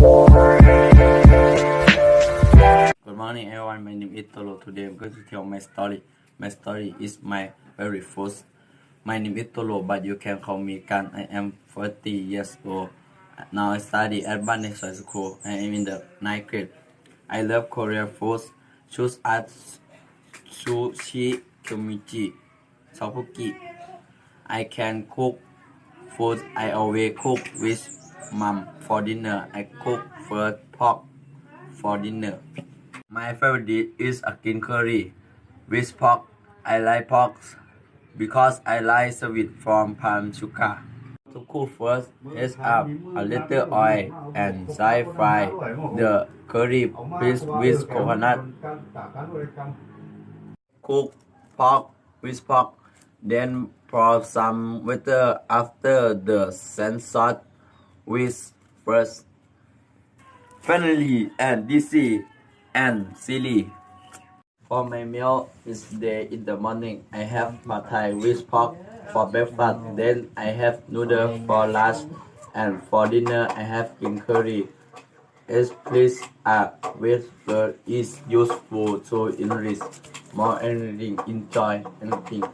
Good morning, everyone. My name is Tolo. Today, I'm going to tell my story. My story is my very first. My name is Tolo, but you can call me Kan. I am 40 years old. Now I study at Banes High School. I am in the ninth grade. I love Korean food. Choose at sushi, kimchi, tteokbokki. I can cook food. I always cook with mom for dinner. I cook first pork for dinner. My favorite dish is a king curry with pork. I like pork because I like sweet from palm sugar. To cook first, heat up a little oil and dry fry the curry piece with coconut. Cook pork with pork, then pour some water after the sand salt with first. Finally, and DC and silly. For my meal this day in the morning, I have pad thai with pork for breakfast. Then I have noodle for lunch, and for dinner I have green curry. As please a vegetable is useful to enrich more energy. Enjoy anything.